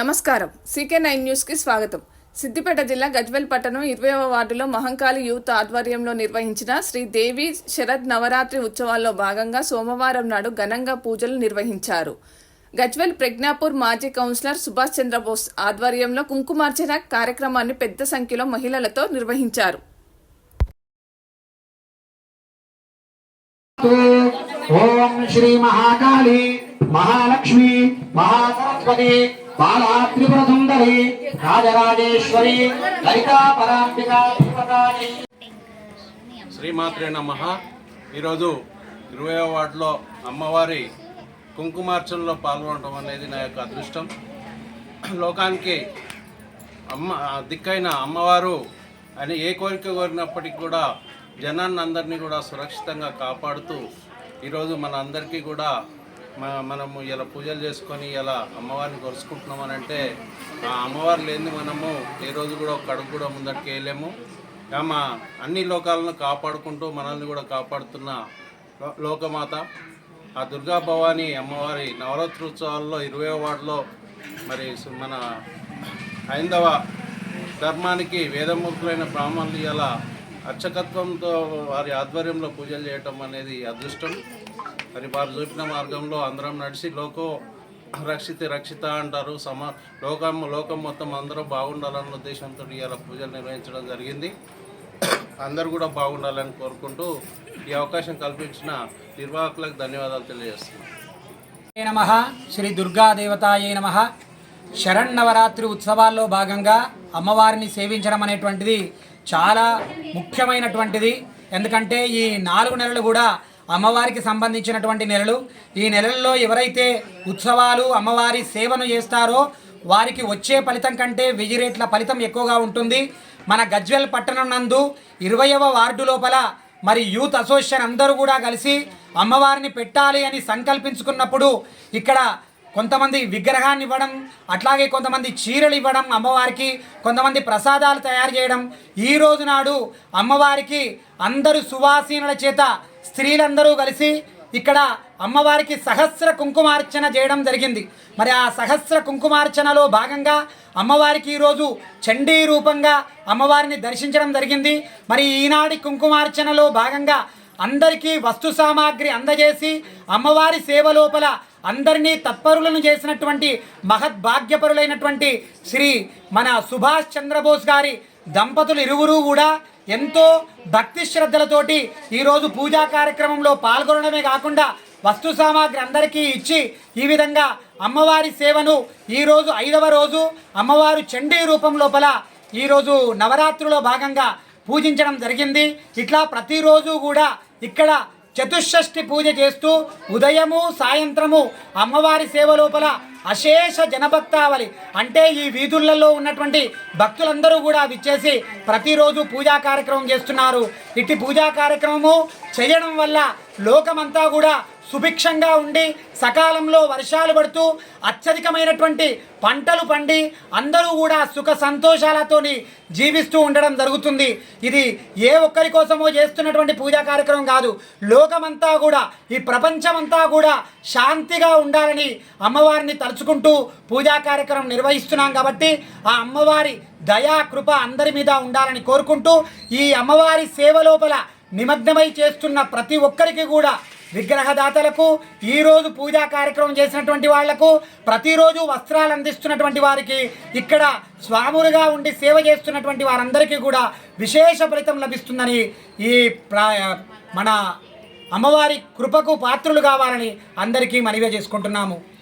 నమస్కారం. CK nine న్యూస్కి స్వాగతం. సిద్దిపేట జిల్లా గజ్వెల్ పట్టణం ఇరవైవ వార్డులో మహంకాళి యూత్ ఆధ్వర్యంలో నిర్వహించిన శ్రీదేవి శరద్ నవరాత్రి ఉత్సవాల్లో భాగంగా సోమవారం నాడు ఘనంగా పూజలు నిర్వహించారు. గజ్వెల్ ప్రజ్ఞాపూర్ మాజీ కౌన్సిలర్ సుభాష్ చంద్రబోస్ ఆధ్వర్యంలో కుంకుమార్చన కార్యక్రమాన్ని పెద్ద సంఖ్యలో మహిళలతో నిర్వహించారు. ఓం శ్రీ మహాకాళి మహాలక్ష్మి మహాసరస్వతి బాలా త్రిపుర సుందరి రాజరాజేశ్వరి లలితా శ్రీమాత్రే నమ. ఈరోజు ఇరవై వార్డులో అమ్మవారి కుంకుమార్చనలో పాల్గొనడం అనేది నా యొక్క అదృష్టం. లోకానికి అమ్మ దిక్కైన అమ్మవారు అని ఏ కోరిక కోరినప్పటికీ కూడా జనాన్ని అందరినీ కూడా సురక్షితంగా కాపాడుతూ ఈరోజు మన అందరికీ కూడా మనము ఇలా పూజలు చేసుకొని ఇలా అమ్మవారిని కొలుసుకుంటున్నామని అంటే ఆ అమ్మవారు లేని మనము ఏ రోజు కూడా ఒక అడుగు కూడా ముందటికి వేయలేము. ఆమె అన్ని లోకాలను కాపాడుకుంటూ మనల్ని కూడా కాపాడుతున్న లోకమాత ఆ దుర్గా భవాని అమ్మవారి నవరాత్రి ఉత్సవాల్లో ఇరవై వార్డులో మరి మన హైందవ ధర్మానికి వేదమూర్తులైన బ్రాహ్మణులు ఇలా అర్చకత్వంతో వారి ఆధ్వర్యంలో పూజలు చేయటం అనేది అదృష్టం. మరి వారు చూపిన మార్గంలో అందరం నడిచి లోకో రక్షిత రక్షిత అంటారు. సమ లోకం లోకం మొత్తం అందరూ బాగుండాలన్న ఉద్దేశంతో ఇలా పూజలు నిర్వహించడం జరిగింది. అందరూ కూడా బాగుండాలని కోరుకుంటూ ఈ అవకాశం కల్పించిన నిర్వాహకులకు ధన్యవాదాలు తెలియజేస్తున్నాను నమ. శ్రీ దుర్గాదేవతాయే నమ. శరణ్నవరాత్రి ఉత్సవాల్లో భాగంగా అమ్మవారిని సేవించడం అనేటువంటిది చాలా ముఖ్యమైనటువంటిది. ఎందుకంటే ఈ నాలుగు నెలలు కూడా అమ్మవారికి సంబంధించినటువంటి నెలలు. ఈ నెలల్లో ఎవరైతే ఉత్సవాలు అమ్మవారి సేవను చేస్తారో వారికి వచ్చే ఫలితం కంటే వెయ్యి రేట్ల ఫలితం ఎక్కువగా ఉంటుంది. మన గజ్వెల్ పట్టణం నందు ఇరవయవ వార్డు లోపల మరి యూత్ అసోసియేషన్ అందరూ కూడా కలిసి అమ్మవారిని పెట్టాలి అని సంకల్పించుకున్నప్పుడు ఇక్కడ కొంతమంది విగ్రహాన్ని ఇవ్వడం అట్లాగే కొంతమంది చీరలు ఇవ్వడం అమ్మవారికి కొంతమంది ప్రసాదాలు తయారు చేయడం. ఈ రోజు నాడు అమ్మవారికి అందరూ సువాసీనుల చేత స్త్రీలందరూ కలిసి ఇక్కడ అమ్మవారికి సహస్ర కుంకుమార్చన చేయడం జరిగింది. మరి ఆ సహస్ర కుంకుమార్చనలో భాగంగా అమ్మవారికి ఈరోజు చండీ రూపంగా అమ్మవారిని దర్శించడం జరిగింది. మరి ఈనాటి కుంకుమార్చనలో భాగంగా అందరికీ వస్తు సామాగ్రి అందజేసి అమ్మవారి సేవ లోపల అందరినీ తత్పరులను చేసినటువంటి మహద్భాగ్యపరులైనటువంటి శ్రీ మన సుభాష్ చంద్రబోస్ గారి దంపతులు ఇరువురు కూడా ఎంతో భక్తి శ్రద్ధలతోటి ఈరోజు పూజా కార్యక్రమంలో పాల్గొనడమే కాకుండా వస్తు సామాగ్రి అందరికీ ఇచ్చి ఈ విధంగా అమ్మవారి సేవను ఈరోజు ఐదవ రోజు అమ్మవారు చండీ రూపం లోపల ఈరోజు నవరాత్రిలో భాగంగా పూజించడం జరిగింది. ఇట్లా ప్రతిరోజు కూడా ఇక్కడ చతుషష్ఠి పూజ చేస్తూ ఉదయము సాయంత్రము అమ్మవారి సేవ లోపల అశేష జనభక్తావళి. అంటే ఈ వీధులలో ఉన్నటువంటి భక్తులందరూ కూడా విచ్చేసి ప్రతిరోజు పూజా కార్యక్రమం చేస్తున్నారు. ఇట్టి పూజా కార్యక్రమము చేయడం వల్ల లోకమంతా కూడా సుభిక్షంగా ఉండి సకాలంలో వర్షాలు పడుతూ అత్యధికమైనటువంటి పంటలు పండి అందరూ కూడా సుఖ సంతోషాలతోని జీవిస్తూ ఉండడం జరుగుతుంది. ఇది ఏ ఒక్కరి కోసమో చేస్తున్నటువంటి పూజా కార్యక్రమం కాదు. లోకమంతా కూడా ఈ ప్రపంచమంతా కూడా శాంతిగా ఉండాలని అమ్మవారిని తలుచుకుంటూ పూజా కార్యక్రమం నిర్వహిస్తున్నాం కాబట్టి ఆ అమ్మవారి దయా కృప అందరి మీద ఉండాలని కోరుకుంటూ ఈ అమ్మవారి సేవ లోపల నిమగ్నమై చేస్తున్న ప్రతి ఒక్కరికి కూడా విగ్రహదాతలకు ఈరోజు పూజా కార్యక్రమం చేసినటువంటి వాళ్ళకు ప్రతిరోజు వస్త్రాలు అందిస్తున్నటువంటి వారికి ఇక్కడ స్వాములుగా ఉండి సేవ చేస్తున్నటువంటి వారందరికీ కూడా విశేష ఫలితం లభిస్తుందని ఈ మన అమ్మవారి కృపకు పాత్రులు కావాలని అందరికీ మనవి చేసుకుంటున్నాము.